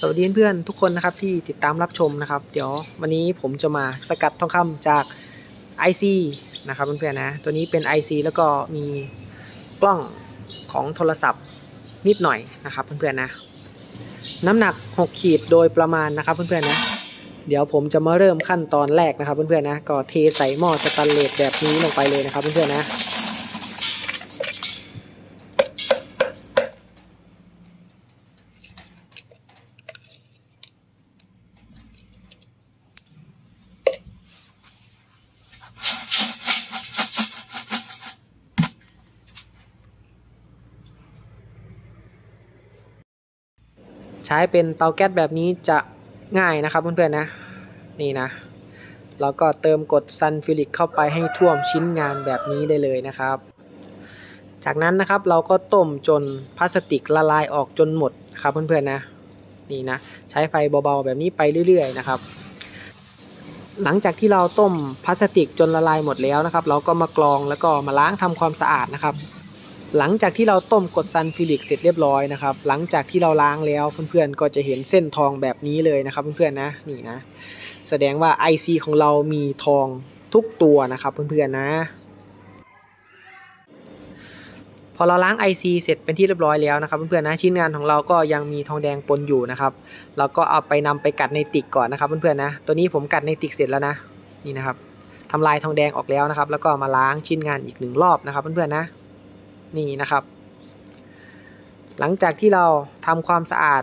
สวัสดีเพื่อนๆทุกคนนะครับที่ติดตามรับชมนะครับ เดี๋ยววันนี้ผมจะมาสกัดทองคำจาก IC นะครับเพื่อนๆนะตัวนี้เป็น IC แล้วก็มีกล้องของโทรศัพท์นิดหน่อยนะครับเพื่อนๆนะน้ำหนัก 6 ขีดโดยประมาณนะครับเพื่อนๆนะเดี๋ยวผมจะมาเริ่มขั้นตอนแรกนะครับเพื่อนๆนะก็เทใส่หม้อสแตนเลสแบบนี้ลงไปเลยนะครับเพื่อนๆนะ ใช้เป็นเตาแก๊สแบบนี้จะง่ายนะครับเพื่อนๆนะนี่นะแล้วก็เติมกดซันฟิลิกเข้าไปให้ท่วมชิ้นงานแบบนี้ได้เลยนะครับ จากนั้นนะครับเราก็ต้มจนพลาสติกละลายออกจนหมดครับเพื่อนๆนะนี่นะใช้ไฟเบาๆแบบนี้ไปเรื่อยๆนะครับ หลังจากที่เราต้มพลาสติกจนละลายหมดแล้วนะครับ เราก็มากรองแล้วก็มาล้างทำความสะอาดนะครับ หลังจากที่เราต้มกดซันฟิลิกเสร็จเรียบร้อยนะครับ หลังจากที่เราล้างแล้วเพื่อนๆก็จะเห็นเส้นทองแบบนี้เลยนะครับเพื่อนๆนะนี่นะ แสดงว่า IC ของเรามีทองทุกตัวนะครับเพื่อนๆนะ พอเราล้าง IC เสร็จเป็นที่เรียบร้อยแล้วนะครับเพื่อนๆนะชิ้นงานของเราก็ยังมีทองแดงปนอยู่นะครับเราก็เอาไปนำไปกัดในติกก่อนนะครับเพื่อนๆนะตัวนี้ผมกัดในติกเสร็จแล้วนะนี่นะครับทำลายทองแดงออกแล้วนะครับ แล้วก็มาล้างชิ้นงานอีกหนึ่งรอบนะครับเพื่อนๆนะ นี่นะครับ หลังจากที่เราทำความสะอาด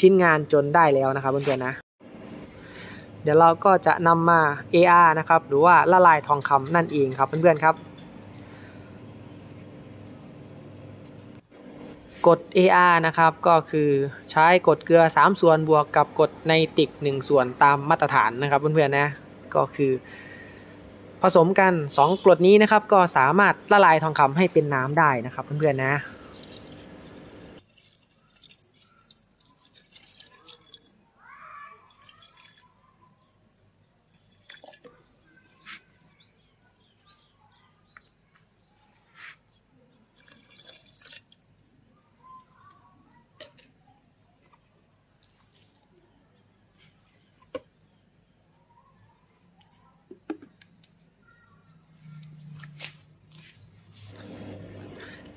ชิ้นงานจนได้แล้วนะครับเพื่อนๆนะ เดี๋ยวเราก็จะนำมา AR นะครับ หรือว่าละลายทองคำนั่นเองครับเพื่อนๆครับ กด AR นะครับก็คือใช้กดเกลือ 3 ส่วนบวกกับกดในติก 1 ส่วนตามมาตรฐานนะครับเพื่อนๆนะก็คือ ผสมกัน 2กรดนี้นะครับก็สามารถละลายทองคำให้เป็นน้ำได้นะครับเพื่อนๆนะ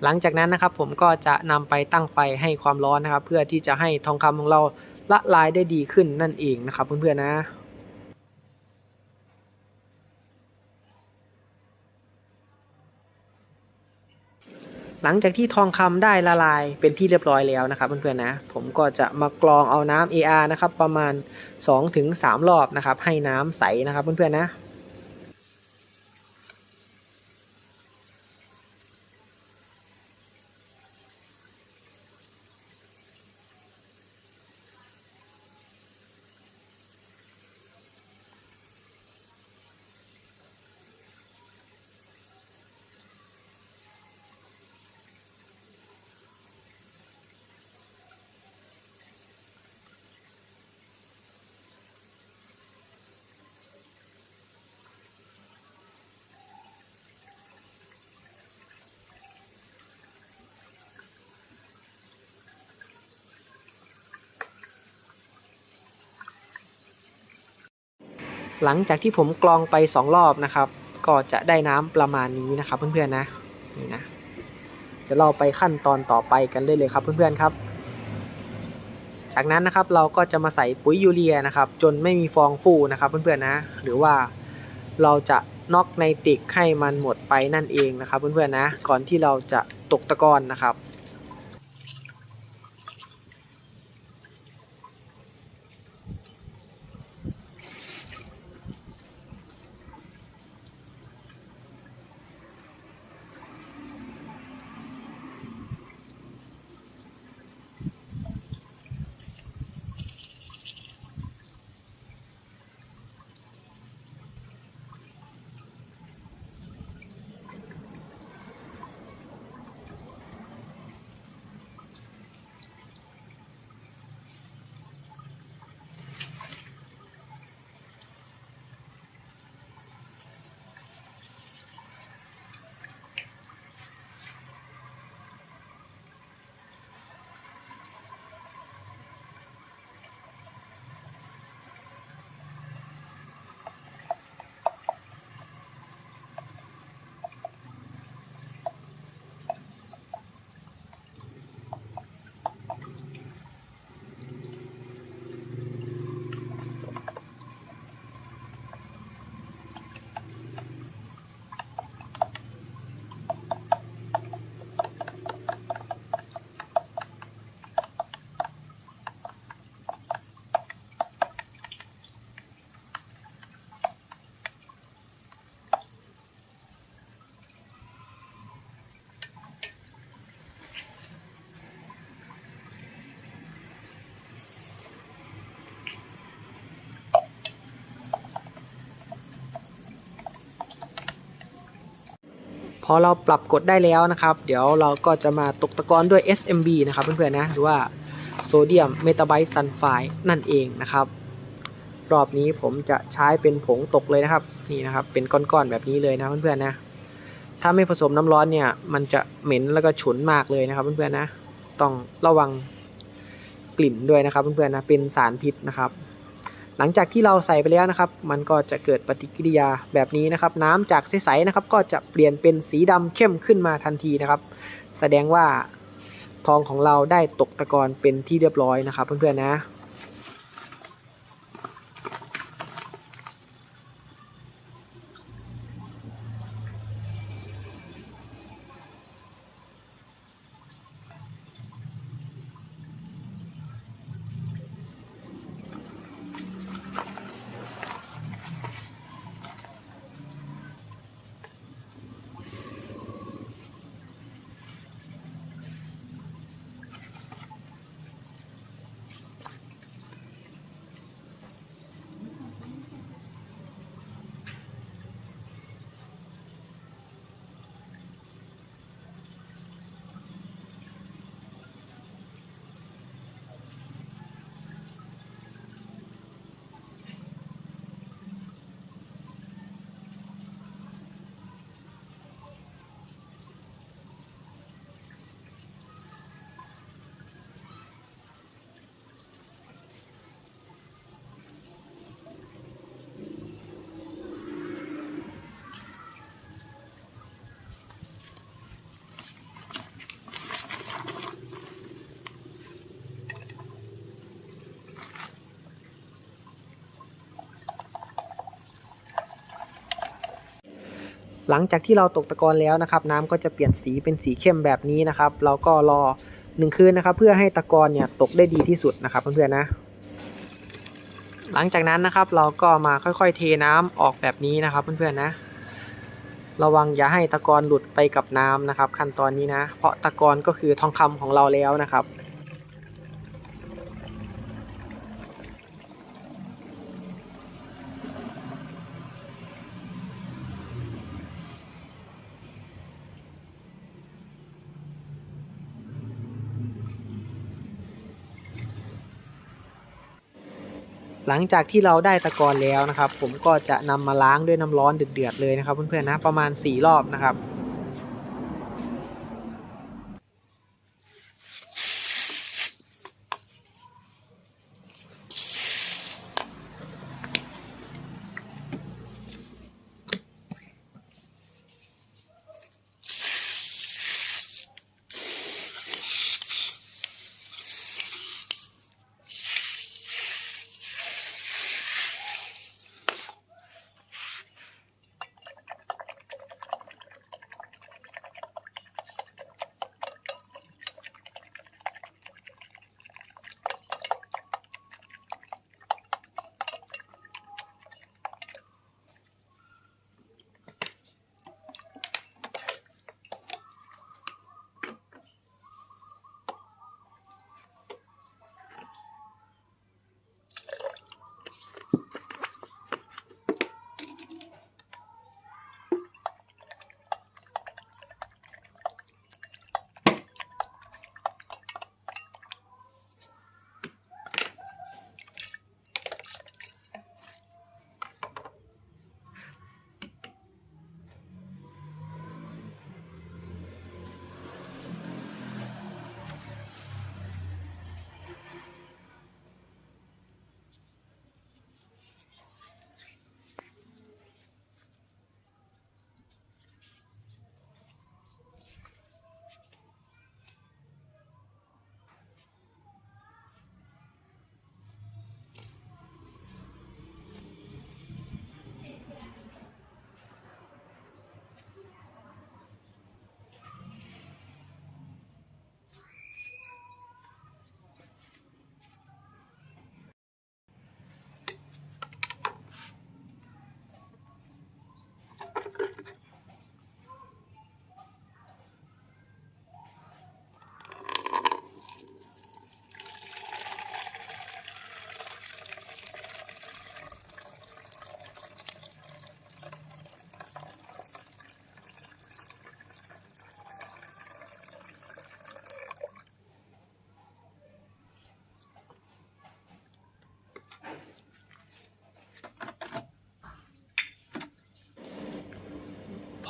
หลังจากนั้นนะครับผมก็จะนำไปตั้งไฟให้ความร้อนนะครับ เพื่อที่จะให้ทองคำของเราละลายได้ดีขึ้นนั่นเองนะครับเพื่อนๆนะหลังจากที่ทองคำได้ละลายเป็นที่เรียบร้อยแล้วนะครับเพื่อนๆนะผมก็จะมากรองเอาน้ำ AR นะครับประมาณ 2-3 รอบนะครับให้น้ำใสนะครับเพื่อนๆนะ หลังจากที่ผมกรองไป 2 รอบนะครับ ก็จะได้น้ำประมาณนี้นะครับ เพื่อนๆนะนี่นะเดี๋ยวเราไปขั้นตอนต่อไปกันได้เลยครับ เพื่อนๆครับ จากนั้นนะครับเราก็จะมาใส่ปุ๋ยยูเรียนะครับ จนไม่มีฟองฟูนะครับเพื่อนๆนะ หรือว่าเราจะน็อกในติกให้มันหมดไปนั่นเองนะครับ เพื่อนๆนะ ก่อนที่เราจะตกตะกอนนะครับ อเราปรับกดได้แล้วนะครับ เดี๋ยวเราก็จะมาตกตะกอนด้วย SMB นะครับเพื่อนๆนะหรือว่าโซเดียมเมตาไบต์ซัลไฟด์นั่นเองนะครับ รอบนี้ผมจะใช้เป็นผงตกเลยนะครับ นี่นะครับ เป็นก้อนๆแบบนี้เลยนะเพื่อนๆนะ ถ้าไม่ผสมน้ำร้อนเนี่ย มันจะเหม็นแล้วก็ฉุนมากเลยนะครับเพื่อนๆนะ ต้องระวังกลิ่นด้วยนะครับเพื่อนๆนะเป็นสารพิษนะครับ หลังจากที่เราใส่ไปแล้วนะครับ มันก็จะเกิดปฏิกิริยาแบบนี้นะครับ น้ำจากใสๆนะครับ ก็จะเปลี่ยนเป็นสีดำเข้มขึ้นมาทันทีนะครับ แสดงว่าทองของเราได้ตกตะกอนเป็นที่เรียบร้อยนะครับ เพื่อนๆนะ หลังจากที่เราตกตะกอนแล้วนะครับ น้ำก็จะเปลี่ยนสีเป็นสีเข้มแบบนี้นะครับ เราก็รอหนึ่งคืนนะครับ เพื่อให้ตะกอนเนี่ยตกได้ดีที่สุดนะครับ เพื่อนๆนะ หลังจากนั้นนะครับ เราก็มาค่อยๆเทน้ำออกแบบนี้นะครับ เพื่อนๆนะ ระวังอย่าให้ตะกอนหลุดไปกับน้ำนะครับ ขั้นตอนนี้นะ เพราะตะกอนก็คือทองคำของเราแล้วนะครับ หลังจากที่เราได้ตะกอนแล้วนะครับ ผมก็จะนำมาล้างด้วยน้ำร้อนเดือดๆเลยนะครับเพื่อนๆนะประมาณ 4 รอบนะครับ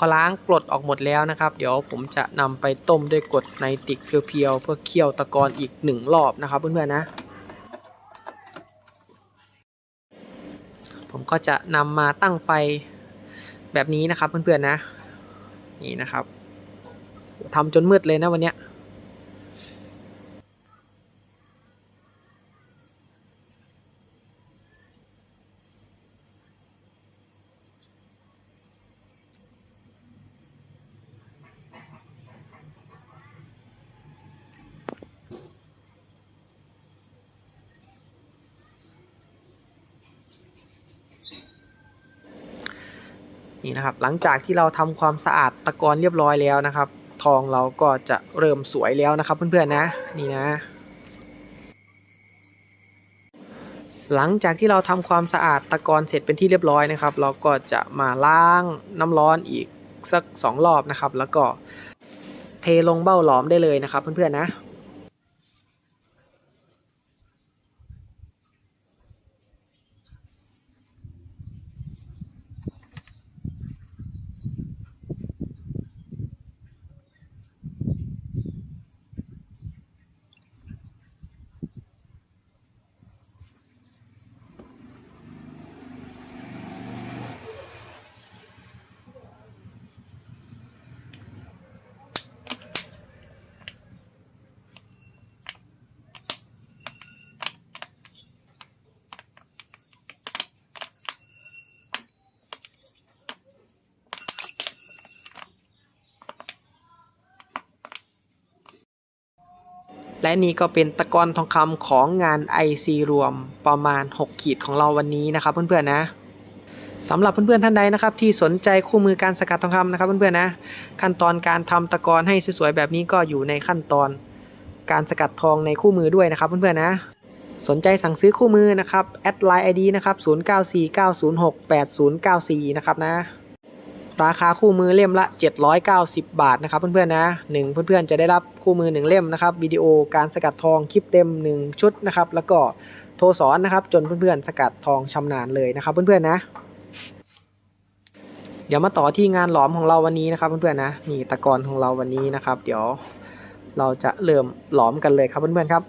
อล้างกรดออกหมดแล้วนะครับ เดี๋ยวผมจะนำไปต้มด้วยกรดไนติกเพียวๆเพื่อเคี่ยวตะกอนอีกหนึ่งรอบนะครับเพื่อนๆนะ ผมก็จะนำมาตั้งไฟแบบนี้นะครับเพื่อนๆนะ นี่นะครับทำจนมืดเลยนะวันเนี้ นี่นะครับหลังจากที่เราทำความสะอาดตะกอนเรียบร้อยแล้วนะครับ ทองเราก็จะเริ่มสวยแล้วนะครับเพื่อนๆนะนี่นะ หลังจากที่เราทำความสะอาดตะกอนเสร็จเป็นที่เรียบร้อยนะครับ เราก็จะมาล้างน้ำร้อนอีกสักสองรอบนะครับ แล้วก็เทลงเบ้าหลอมได้เลยนะครับเพื่อนๆนะ และนี่ก็เป็นตะกอนทองคำของงาน IC รวมประมาณ 6 ขีดของเราวันนี้นะครับ เพื่อนๆนะสำหรับเพื่อนๆท่านใดนะครับ ที่สนใจคู่มือการสกัดทองคำนะครับเพื่อนๆนะขั้นตอนการทำตะกอนให้สวยๆแบบนี้ก็อยู่ในขั้นตอนการสกัดทองในคู่มือด้วยนะครับเพื่อนๆนะสนใจสั่งซื้อคู่มือนะครับแอดไลน์ไอดีนะครับ0949068094นะครับนะ ราคาคู่มือเล่มละ 790 บาทนะครับเพื่อนๆนะหนึ่งเพื่อนๆจะได้รับคู่มือ 1 เล่มนะครับวิดีโอการสกัดทองคลิปเต็ม 1 ชุดนะครับแล้วก็โทรสอนนะครับจนเพื่อนๆสกัดทองชำนาญเลยนะครับเพื่อนๆนะ เดี๋ยวมาต่อที่งานหลอมของเราวันนี้นะครับเพื่อนๆนะนี่ตะกอนของเราวันนี้นะครับ เดี๋ยวเราจะเริ่มหลอมกันเลยครับเพื่อนๆครับ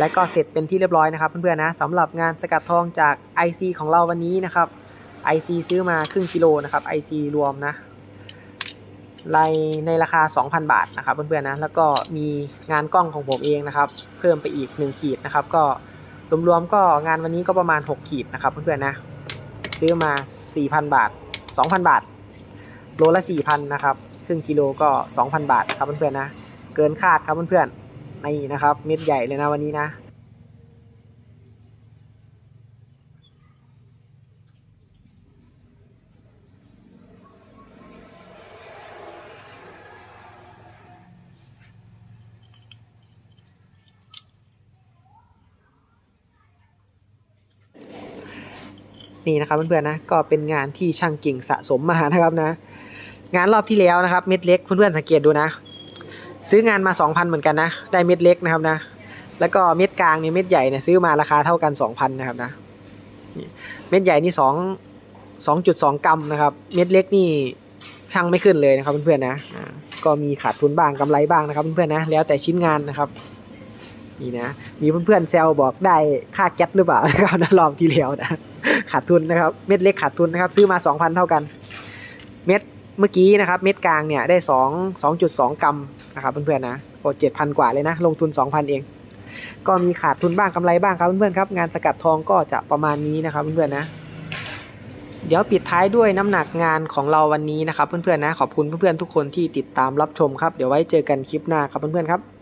และก็เสร็จเป็นที่เรียบร้อยนะครับเพื่อนๆนะสำหรับงานสกัดทองจาก IC ของเราวันนี้นะครับ IC ซื้อมาครึ่งกิโลนะครับ IC รวมนะในในราคา 2,000 บาทนะครับเพื่อนๆนะแล้วก็มีงานกล้องของผมเองนะครับ เพิ่มไปอีก 1 ขีดนะครับ ก็รวมๆก็งานวันนี้ก็ประมาณ 6 ขีดนะครับเพื่อนๆนะซื้อมา 4,000 บาท 2,000 บาท โลละ 4,000 นะครับ ครึ่งกิโลก็ 2,000 บาทครับเพื่อนๆนะ เกินคาดครับเพื่อนๆ นี่นะครับ เม็ดใหญ่เลยนะวันนี้นะ นี่นะครับเพื่อนๆนะ ก็เป็นงานที่ช่างกิ่งสะสมมานะครับนะ งานรอบที่แล้วนะครับ เม็ดเล็กเพื่อนๆสังเกตดูนะ ซื้องานมา 2,000 เหมือนกันนะ ได้เม็ดเล็กนะครับนะ แล้วก็เม็ดกลางเนี่ยเม็ดใหญ่เนี่ยซื้อมาราคาเท่ากัน 2,000 นะครับนะ เม็ดใหญ่นี่2 2.2 กรัมนะครับ เม็ดเล็กนี่ช่างไม่ขึ้นเลยนะครับเพื่อนๆนะอ่าก็มีขาดทุนบ้างกำไรบ้างนะครับเพื่อนๆนะ แล้วแต่ชิ้นงานนะครับ นี่นะ มีเพื่อนๆแซวบอกได้ค่าแก๊สหรือเปล่านะครับนะรอบที่แล้วนะ ขาดทุนนะครับ เม็ดเล็กขาดทุนนะครับ ซื้อมา 2,000 เท่ากัน เม็ดเมื่อกี้นะครับ เม็ดกลางเนี่ยได้ 2 2.2 กรัม นะครับเพื่อนๆนะโอ้7,000กว่าเลยนะ ลงทุน 2,000 เอง ก็มีขาดทุนบ้างกำไรบ้างครับเพื่อนๆครับ งานสกัดทองก็จะประมาณนี้นะครับเพื่อนๆนะ เดี๋ยวปิดท้ายด้วยน้ำหนักงานของเราวันนี้นะครับเพื่อนๆนะ ขอบคุณเพื่อนๆทุกคนที่ติดตามรับชมครับ เดี๋ยวไว้เจอกันคลิปหน้าครับเพื่อนๆครับ